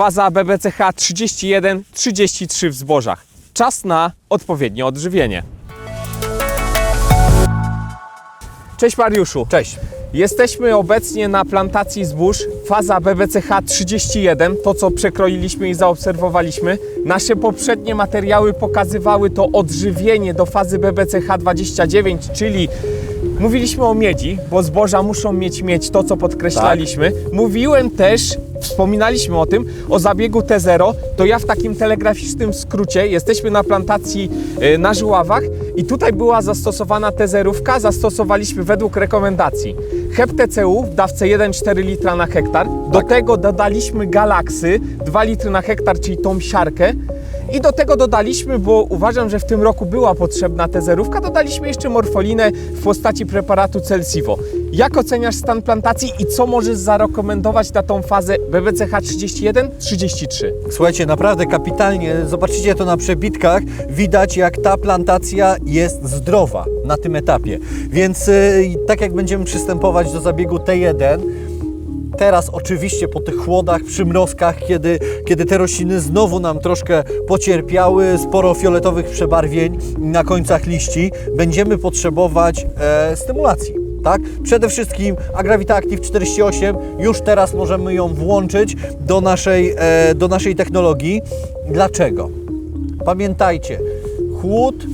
Faza BBCH 31-33 w zbożach. Czas na odpowiednie odżywienie. Cześć Mariuszu. Cześć. Jesteśmy obecnie na plantacji zbóż, faza BBCH 31, to co przekroiliśmy i zaobserwowaliśmy. Nasze poprzednie materiały pokazywały to odżywienie do fazy BBCH 29, czyli mówiliśmy o miedzi, bo zboża muszą mieć miedź, to co podkreślaliśmy. Mówiłem też, wspominaliśmy o tym, o zabiegu T0, to ja w takim telegraficznym skrócie, jesteśmy na plantacji y, na Żuławach i tutaj była zastosowana T0, zastosowaliśmy według rekomendacji. HepTCU w dawce 1,4 litra na hektar. Do tego dodaliśmy Galaksy 2 litry na hektar, czyli tą siarkę. I do tego dodaliśmy, bo uważam, że w tym roku była potrzebna T0, dodaliśmy jeszcze morfolinę w postaci preparatu Celsivo. Jak oceniasz stan plantacji i co możesz zarekomendować na tą fazę BBCH 31-33? Słuchajcie, naprawdę kapitalnie. Zobaczycie to na przebitkach. Widać, jak ta plantacja jest zdrowa na tym etapie. Więc y, tak jak będziemy przystępować do zabiegu T1, Teraz oczywiście po tych chłodach, przymrozkach, kiedy, kiedy te rośliny znowu nam troszkę pocierpiały, sporo fioletowych przebarwień na końcach liści, będziemy potrzebować e, stymulacji. Tak? Przede wszystkim Agravita Active 48, już teraz możemy ją włączyć do naszej, e, do naszej technologii. Dlaczego? Pamiętajcie, chłód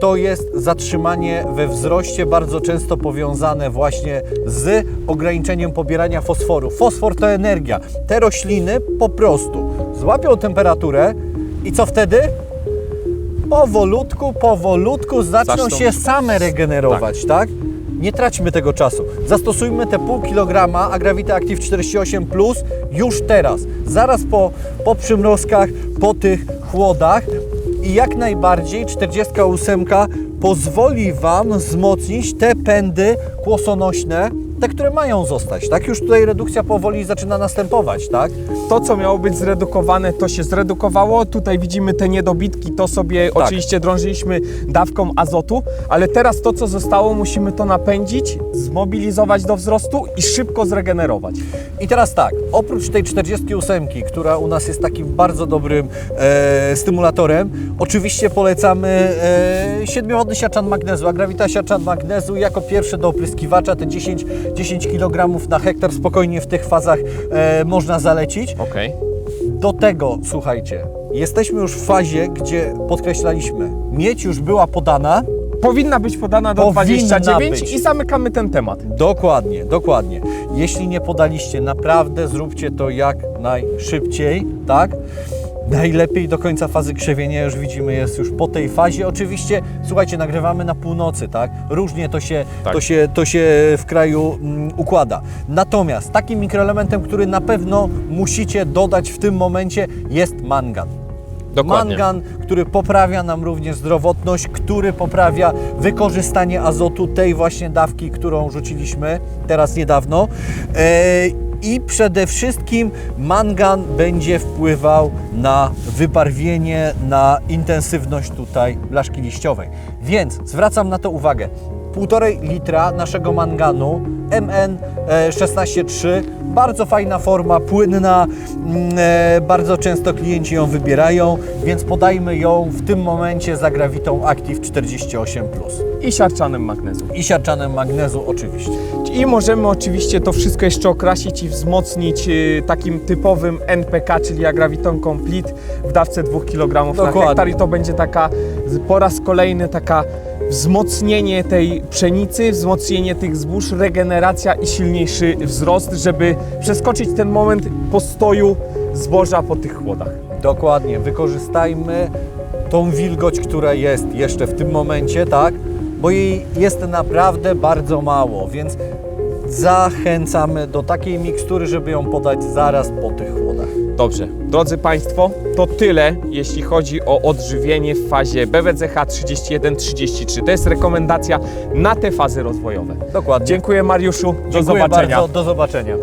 to jest zatrzymanie we wzroście, bardzo często powiązane właśnie z ograniczeniem pobierania fosforu. Fosfor to energia. Te rośliny po prostu złapią temperaturę i co wtedy? Powolutku, powolutku zaczną, Zaczną. się same regenerować, tak? Nie traćmy tego czasu. Zastosujmy te pół kilograma Agravita Active 48 Plus już teraz, zaraz po, po przymrozkach, po tych chłodach i jak najbardziej 48 pozwoli Wam wzmocnić te pędy kłosonośne, te, które mają zostać, tak? Już tutaj redukcja powoli zaczyna następować, tak? To, co miało być zredukowane, to się zredukowało. Tutaj widzimy te niedobitki, to sobie Tak. oczywiście drążyliśmy dawką azotu, ale teraz to, co zostało, musimy to napędzić, zmobilizować do wzrostu i szybko zregenerować. I teraz tak, oprócz tej 48, która u nas jest takim bardzo dobrym e, stymulatorem, oczywiście polecamy e, siedmiowodny siarczan magnezu, Agravita siarczan magnezu jako pierwszy do opryskiwacza, te 10, 10 kg na hektar spokojnie w tych fazach e, można zalecić. Okej. Do tego, słuchajcie, jesteśmy już w fazie, gdzie podkreślaliśmy, miedź już była podana, Powinna być podana do Powinna 29 być. i zamykamy ten temat. Dokładnie, dokładnie. Jeśli nie podaliście, naprawdę zróbcie to jak najszybciej, tak? Najlepiej do końca fazy krzewienia, już widzimy, jest już po tej fazie. Oczywiście, słuchajcie, nagrywamy na północy, tak? Różnie to się, Tak. to się, to się w kraju mm, układa. Natomiast takim mikroelementem, który na pewno musicie dodać w tym momencie jest mangan. Dokładnie. Mangan, który poprawia nam również zdrowotność, który poprawia wykorzystanie azotu tej właśnie dawki, którą rzuciliśmy teraz niedawno. E, I przede wszystkim mangan będzie wpływał na wybarwienie, na intensywność tutaj blaszki liściowej. Więc zwracam na to uwagę. 1,5 litra naszego manganu MN e, 16.3. Bardzo fajna forma, płynna. mm, e, Bardzo często klienci ją wybierają, więc podajmy ją w tym momencie za grawitą Active 48+. I siarczanem magnezu. I siarczanem magnezu oczywiście. I możemy oczywiście to wszystko jeszcze okrasić i wzmocnić y, takim typowym NPK, czyli Agraviton Complete w dawce 2 kg na Dokładnie. hektar i to będzie taka po raz kolejny taka wzmocnienie tej pszenicy, wzmocnienie tych zbóż, regeneracja i silniejszy wzrost, żeby przeskoczyć ten moment postoju zboża po tych chłodach. Dokładnie, wykorzystajmy tą wilgoć, która jest jeszcze w tym momencie, tak? Bo jej jest naprawdę bardzo mało, więc zachęcamy do takiej mikstury, żeby ją podać zaraz po tych chłodach. Dobrze, drodzy Państwo, to tyle, jeśli chodzi o odżywienie w fazie BWCH 31-33. To jest rekomendacja na te fazy rozwojowe. Dokładnie. Dziękuję Mariuszu, do Dziękuję zobaczenia. bardzo, do zobaczenia.